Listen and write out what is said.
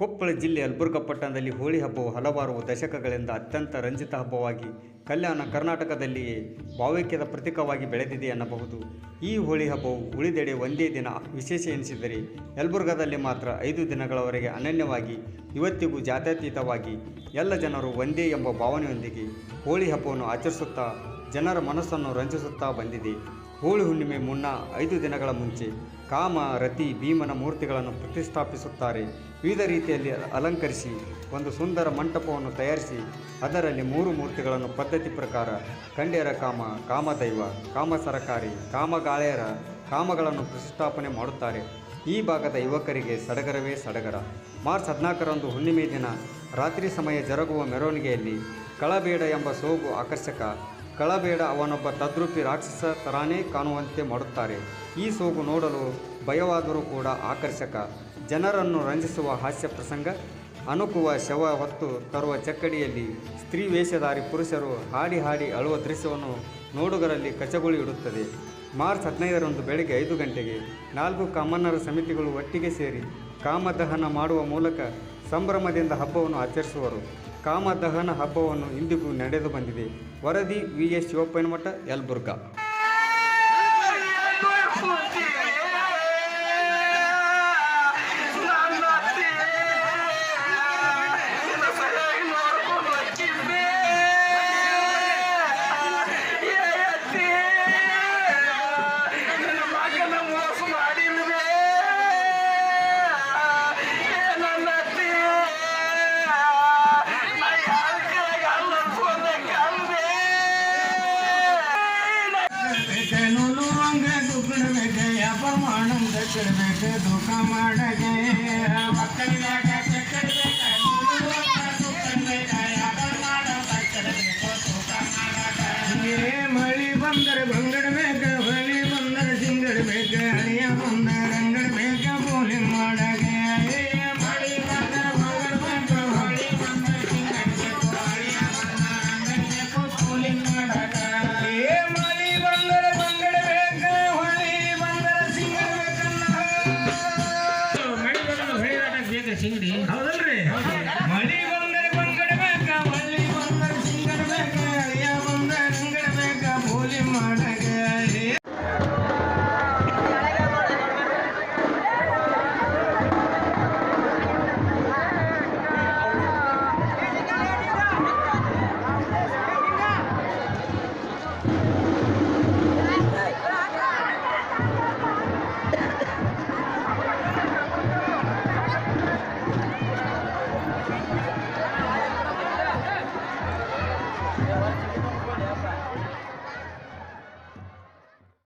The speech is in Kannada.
ಕೊಪ್ಪಳ ಜಿಲ್ಲೆ ಯಲಬುರ್ಗ ಪಟ್ಟಣದಲ್ಲಿ ಹೋಳಿ ಹಬ್ಬವು ಹಲವಾರು ದಶಕಗಳಿಂದ ಅತ್ಯಂತ ರಂಜಿತ ಹಬ್ಬವಾಗಿ, ಕಲ್ಯಾಣ ಕರ್ನಾಟಕದಲ್ಲಿಯೇ ಭಾವೈಕ್ಯದ ಪ್ರತೀಕವಾಗಿ ಬೆಳೆದಿದೆ ಎನ್ನಬಹುದು. ಈ ಹೋಳಿ ಹಬ್ಬವು ಉಳಿದೆಡೆ ಒಂದೇ ದಿನ ವಿಶೇಷ ಎನಿಸಿದರೆ ಯಲಬುರ್ಗದಲ್ಲಿ ಮಾತ್ರ ಐದು ದಿನಗಳವರೆಗೆ ಅನನ್ಯವಾಗಿ, ಇವತ್ತಿಗೂ ಜಾತ್ಯತೀತವಾಗಿ ಎಲ್ಲ ಜನರು ಒಂದೇ ಎಂಬ ಭಾವನೆಯೊಂದಿಗೆ ಹೋಳಿ ಹಬ್ಬವನ್ನು ಆಚರಿಸುತ್ತಾ, ಜನರ ಮನಸ್ಸನ್ನು ರಂಜಿಸುತ್ತಾ ಬಂದಿದೆ. ಹೋಳಿ ಹುಣ್ಣಿಮೆ ಮುನ್ನ ಐದು ದಿನಗಳ ಮುಂಚೆ ಕಾಮ ರತಿ ಭೀಮನ ಮೂರ್ತಿಗಳನ್ನು ಪ್ರತಿಷ್ಠಾಪಿಸುತ್ತಾರೆ. ವಿವಿಧ ರೀತಿಯಲ್ಲಿ ಅಲಂಕರಿಸಿ ಒಂದು ಸುಂದರ ಮಂಟಪವನ್ನು ತಯಾರಿಸಿ ಅದರಲ್ಲಿ ಮೂರು ಮೂರ್ತಿಗಳನ್ನು ಪದ್ಧತಿ ಪ್ರಕಾರ ಕಂಡ್ಯರ ಕಾಮ, ಕಾಮದೈವ, ಕಾಮ ಸರಕಾರಿ ಕಾಮಗಾಳೆಯರ ಕಾಮಗಳನ್ನು ಪ್ರತಿಷ್ಠಾಪನೆ ಮಾಡುತ್ತಾರೆ. ಈ ಭಾಗದ ಯುವಕರಿಗೆ ಸಡಗರವೇ ಸಡಗರ. ಮಾರ್ಚ್ ಹದಿನಾಲ್ಕರಂದು ಹುಣ್ಣಿಮೆ ದಿನ ರಾತ್ರಿ ಸಮಯ ಜರುಗುವ ಮೆರವಣಿಗೆಯಲ್ಲಿ ಕಳಬೇಡ ಎಂಬ ಸೋಗು ಆಕರ್ಷಕ ಕಳಬೇಡ, ಅವನೊಬ್ಬ ತದ್ರೂಪಿ ರಾಕ್ಷಸ ತರಾನೇ ಕಾಣುವಂತೆ ಮಾಡುತ್ತಾರೆ. ಈ ಸೋಗು ನೋಡಲು ಭಯವಾದರೂ ಕೂಡ ಆಕರ್ಷಕ. ಜನರನ್ನು ರಂಜಿಸುವ ಹಾಸ್ಯ ಪ್ರಸಂಗ. ಅನುಕುವ ಶವ ಹೊತ್ತು ತರುವ ಚಕ್ಕಡಿಯಲ್ಲಿ ಸ್ತ್ರೀ ವೇಷಧಾರಿ ಪುರುಷರು ಹಾಡಿ ಹಾಡಿ ಅಳುವ ದೃಶ್ಯವನ್ನು ನೋಡುಗರಲ್ಲಿ ಕಚಗುಳಿ ಇಡುತ್ತದೆ. ಮಾರ್ಚ್ ಹದಿನೈದರಂದು ಬೆಳಗ್ಗೆ ಐದು ಗಂಟೆಗೆ ನಾಲ್ಕು ಕಾಮನ್ನರ ಸಮಿತಿಗಳು ಒಟ್ಟಿಗೆ ಸೇರಿ ಕಾಮದಹನ ಮಾಡುವ ಮೂಲಕ ಸಂಭ್ರಮದಿಂದ ಹಬ್ಬವನ್ನು ಆಚರಿಸುವರು. ಕಾಮದಹನ ಹಬ್ಬವನ್ನು ಇಂದಿಗೂ ನಡೆದು ಬಂದಿದೆ. ವರದಿ ವಿ ಎಸ್ ಶಿವಪ್ಪನಮಠ ಯಲಬುರ್ಗಾ. ದುಗ್ಗಡ್ಬೇಕು ಅಪಮಾನಂ ದಕ್ಕಡ್ಬೇಕು ದುಃಖ ಮಾಡಗೆ ಮಕ್ಕಳಿಗಾಗ ಕಕ್ಕಡ್ಬೇಕ